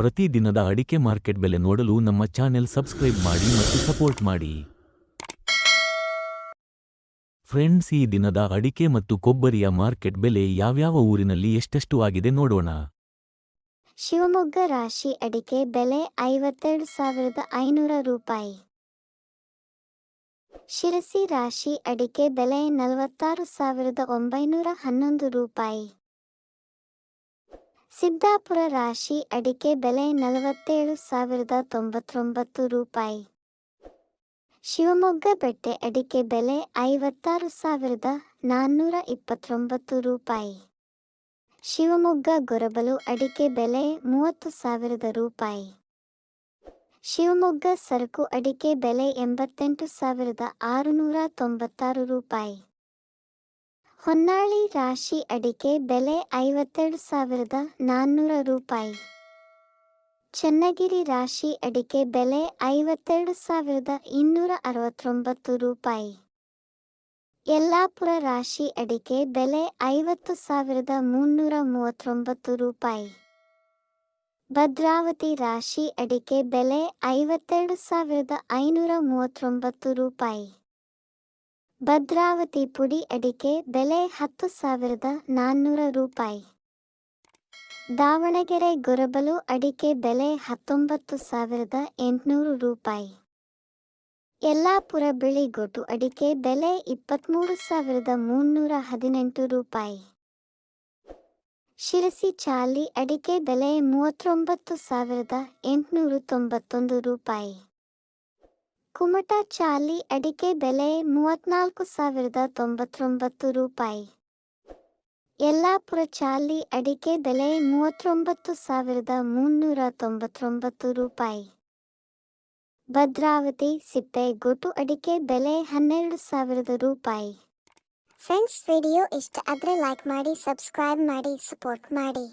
ಪ್ರತಿದಿನದ ಅಡಿಕೆ ಮಾರ್ಕೆಟ್ ಬೆಲೆ ನೋಡಲು ನಮ್ಮ ಚಾನೆಲ್ ಸಬ್ಸ್ಕ್ರೈಬ್ ಮಾಡಿ ಮತ್ತು ಸಪೋರ್ಟ್ ಮಾಡಿ. ಫ್ರೆಂಡ್ಸ್, ಈ ದಿನದ ಅಡಿಕೆ ಮತ್ತು ಕೊಬ್ಬರಿಯ ಮಾರ್ಕೆಟ್ ಬೆಲೆ ಯಾವ್ಯಾವ ಊರಿನಲ್ಲಿ ಎಷ್ಟೆಷ್ಟು ಆಗಿದೆ ನೋಡೋಣ. ಶಿವಮೊಗ್ಗ ರಾಶಿ ಅಡಿಕೆ ಬೆಲೆ ಐವತ್ತೆರಡು ಸಾವಿರದ ಐನೂರ ರೂಪಾಯಿ. ಶಿರಸಿ ರಾಶಿ ಅಡಿಕೆ ಬೆಲೆ ನಲವತ್ತಾರು ಸಾವಿರದ ಒಂಬೈನೂರ ಹನ್ನೊಂದು ರೂಪಾಯಿ. ಸಿದ್ದಾಪುರ ರಾಶಿ ಅಡಿಕೆ ಬೆಲೆ ನಲವತ್ತೇಳು ಸಾವಿರದ ತೊಂಬತ್ತೊಂಬತ್ತು ರೂಪಾಯಿ. ಶಿವಮೊಗ್ಗ ಬೆಟ್ಟೆ ಅಡಿಕೆ ಬೆಲೆ ಐವತ್ತಾರು ಸಾವಿರದ ನಾನ್ನೂರ ಇಪ್ಪತ್ತೊಂಬತ್ತು ರೂಪಾಯಿ. ಶಿವಮೊಗ್ಗ ಗೊರಬಲು ಅಡಿಕೆ ಬೆಲೆ ಮೂವತ್ತು ಸಾವಿರದ ರೂಪಾಯಿ. ಶಿವಮೊಗ್ಗ ಸರಕು ಅಡಿಕೆ ಬೆಲೆ ಎಂಬತ್ತೆಂಟು ಸಾವಿರದ ಆರುನೂರ ತೊಂಬತ್ತಾರು ರೂಪಾಯಿ. ಹೊನ್ನಾಳಿ ರಾಶಿ ಅಡಿಕೆ ಬೆಲೆ ಐವತ್ತೆರಡು ಸಾವಿರದ ನಾನ್ನೂರ ರೂಪಾಯಿ. ಚನ್ನಗಿರಿ ರಾಶಿ ಅಡಿಕೆ ಬೆಲೆ ಐವತ್ತೆರಡು ಸಾವಿರದ ಇನ್ನೂರ ಅರವತ್ತೊಂಬತ್ತು ರೂಪಾಯಿ. ಯಲ್ಲಾಪುರ ರಾಶಿ ಅಡಿಕೆ ಬೆಲೆ ಐವತ್ತು ಸಾವಿರದ ಮುನ್ನೂರ ಮೂವತ್ತೊಂಬತ್ತು ರೂಪಾಯಿ. ಭದ್ರಾವತಿ ರಾಶಿ ಅಡಿಕೆ ಬೆಲೆ ಐವತ್ತೆರಡು ಸಾವಿರದ ಐನೂರ ಮೂವತ್ತೊಂಬತ್ತು ರೂಪಾಯಿ. ಭದ್ರಾವತಿ ಪುಡಿ ಅಡಿಕೆ ಬೆಲೆ ಹತ್ತು ಸಾವಿರದ ನಾನ್ನೂರ ರೂಪಾಯಿ. ದಾವಣಗೆರೆ ಗೊರಬಲು ಅಡಿಕೆ ಬೆಲೆ ಹತ್ತೊಂಬತ್ತು ಸಾವಿರದ ಎಂಟುನೂರು ರೂಪಾಯಿ. ಯಲ್ಲಾಪುರ ಬಿಳಿಗೊಟ್ಟು ಅಡಿಕೆ ಬೆಲೆ ಇಪ್ಪತ್ತ್ಮೂರು ಸಾವಿರದ ಮುನ್ನೂರ ಹದಿನೆಂಟು ರೂಪಾಯಿ. ಶಿರಸಿ ಚಾಲಿ ಅಡಿಕೆ ಬೆಲೆ ಮೂವತ್ತೊಂಬತ್ತು ಸಾವಿರದ ಎಂಟುನೂರು ತೊಂಬತ್ತೊಂದು ರೂಪಾಯಿ. ಕುಮಟ ಚಾಲಿ ಅಡಿಕೆ ಬೆಲೆ ಮೂವತ್ನಾಲ್ಕು ಸಾವಿರದ ತೊಂಬತ್ತೊಂಬತ್ತು ರೂಪಾಯಿ. ಯಲ್ಲಾಪುರ ಚಾಲಿ ಅಡಿಕೆ ಬೆಲೆ ಮೂವತ್ತೊಂಬತ್ತು ಸಾವಿರದ ಮುನ್ನೂರ ತೊಂಬತ್ತೊಂಬತ್ತು ರೂಪಾಯಿ. ಭದ್ರಾವತಿ ಸಿಪ್ಪೆ ಗೊಟು ಅಡಿಕೆ ಬೆಲೆ ಹನ್ನೆರಡು ಸಾವಿರದ ರೂಪಾಯಿ. ಫ್ರೆಂಡ್ಸ್, ವಿಡಿಯೋ ಇಷ್ಟ ಆದರೆ ಲೈಕ್ ಮಾಡಿ, ಸಬ್ಸ್ಕ್ರೈಬ್ ಮಾಡಿ, ಸಪೋರ್ಟ್ ಮಾಡಿ.